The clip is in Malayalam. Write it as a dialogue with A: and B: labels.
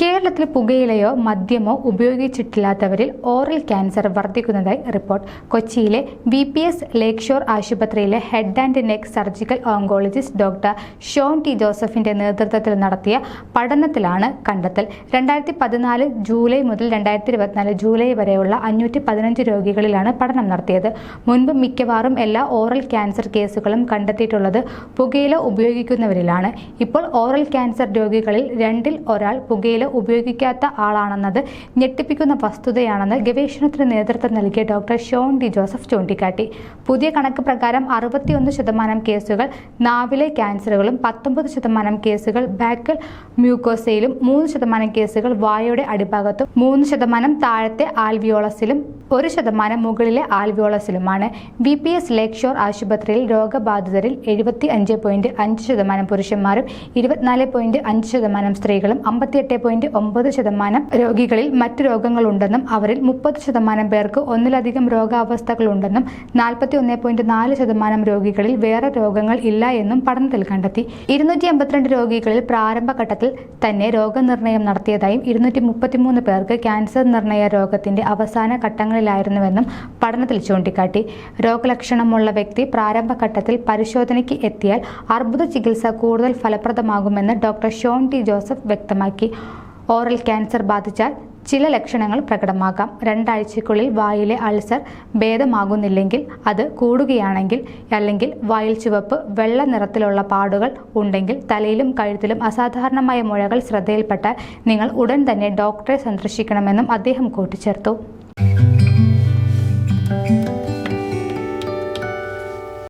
A: കേരളത്തിൽ പുകയിലയോ മദ്യമോ ഉപയോഗിച്ചിട്ടില്ലാത്തവരിൽ ഓറൽ ക്യാൻസർ വർദ്ധിക്കുന്നതായി റിപ്പോർട്ട്. കൊച്ചിയിലെ V P S lake shore ആശുപത്രിയിലെ head and neck surgical oncologist doctor Shone T ജോസഫിന്റെ നേതൃത്വത്തിൽ നടത്തിയ പഠനത്തിലാണ് കണ്ടെത്തൽ. രണ്ടായിരത്തി പതിനാല് ജൂലൈ മുതൽ രണ്ടായിരത്തി ഇരുപത്തിനാല് ജൂലൈ വരെയുള്ള അഞ്ഞൂറ്റി പതിനഞ്ച് രോഗികളിലാണ് പഠനം നടത്തിയത്. മുൻപ് മിക്കവാറും എല്ലാ ഓറൽ ക്യാൻസർ കേസുകളും കണ്ടെത്തിയിട്ടുള്ളത് പുകയില ഉപയോഗിക്കുന്നവരിലാണ്. ഇപ്പോൾ ഓറൽ ക്യാൻസർ രോഗികളിൽ രണ്ടിൽ ഒരാൾ പുകയില ഉപയോഗിക്കാത്ത ആളാണെന്നത് ഞെട്ടിപ്പിക്കുന്ന വസ്തുതയാണെന്ന് ഗവേഷണത്തിന് നേതൃത്വം നൽകിയ ഡോക്ടർ ഷോൺ ഡി ജോസഫ് ചൂണ്ടിക്കാട്ടി. പുതിയ കണക്ക് പ്രകാരം അറുപത്തിയൊന്ന് ശതമാനം കേസുകൾ നാവിലെ ക്യാൻസറുകളും പത്തൊമ്പത് ശതമാനം കേസുകൾ ബാക്കൽ മ്യൂക്കോസയിലും മൂന്ന് ശതമാനം കേസുകൾ വായയുടെ അടിഭാഗത്തും മൂന്ന് ശതമാനം താഴത്തെ ആൽവിയോളസിലും ഒരു ശതമാനം മുകളിലെ ആൽവിയോളസിലുമാണ്. B P S lake shore ആശുപത്രിയിൽ രോഗബാധിതരിൽ എഴുപത്തി അഞ്ച് പോയിന്റ് അഞ്ച് ശതമാനം പുരുഷന്മാരും ഇരുപത്തിനാല് പോയിന്റ് അഞ്ച് ശതമാനം സ്ത്രീകളും അമ്പത്തിയെട്ട് പോയിന്റ് ഒമ്പത് ശതമാനം രോഗികളിൽ മറ്റു രോഗങ്ങളുണ്ടെന്നും അവരിൽ മുപ്പത് ശതമാനം പേർക്ക് ഒന്നിലധികം രോഗാവസ്ഥകളുണ്ടെന്നും നാൽപ്പത്തി ഒന്ന് പോയിന്റ് നാല് ശതമാനം രോഗികളിൽ വേറെ രോഗങ്ങൾ ഇല്ല എന്നും പഠനത്തിൽ കണ്ടെത്തി. ഇരുന്നൂറ്റി എൺപത്തിരണ്ട് രോഗികളിൽ പ്രാരംഭഘട്ടത്തിൽ തന്നെ രോഗനിർണയം നടത്തിയതായും ഇരുന്നൂറ്റി മുപ്പത്തിമൂന്ന് പേർക്ക് ക്യാൻസർ നിർണയ രോഗത്തിന്റെ അവസാന ഘട്ടങ്ങളിലായിരുന്നുവെന്നും പഠനത്തിൽ ചൂണ്ടിക്കാട്ടി. രോഗലക്ഷണമുള്ള വ്യക്തി പ്രാരംഭഘട്ടത്തിൽ പരിശോധനയ്ക്ക് എത്തിയാൽ അർബുദ ചികിത്സ കൂടുതൽ ഫലപ്രദമാകുമെന്ന് ഡോക്ടർ ഷോൺ ടി ജോസഫ് വ്യക്തമാക്കി. ഓറൽ ക്യാൻസർ ബാധിച്ചാൽ ചില ലക്ഷണങ്ങൾ പ്രകടമാക്കാം രണ്ടാഴ്ചയ്ക്കുള്ളിൽ വായിലെ അൾസർ ഭേദമാകുന്നില്ലെങ്കിൽ അത് കൂടുകയാണെങ്കിൽ അല്ലെങ്കിൽ വായിൽ ചുവപ്പ് വെള്ള നിറത്തിലുള്ള പാടുകൾ ഉണ്ടെങ്കിൽ തലയിലും കഴുത്തിലും അസാധാരണമായ മുഴകൾ ശ്രദ്ധയിൽപ്പെട്ടാൽ നിങ്ങൾ ഉടൻ തന്നെ ഡോക്ടറെ സന്ദർശിക്കണമെന്നും അദ്ദേഹം കൂട്ടിച്ചേർത്തു.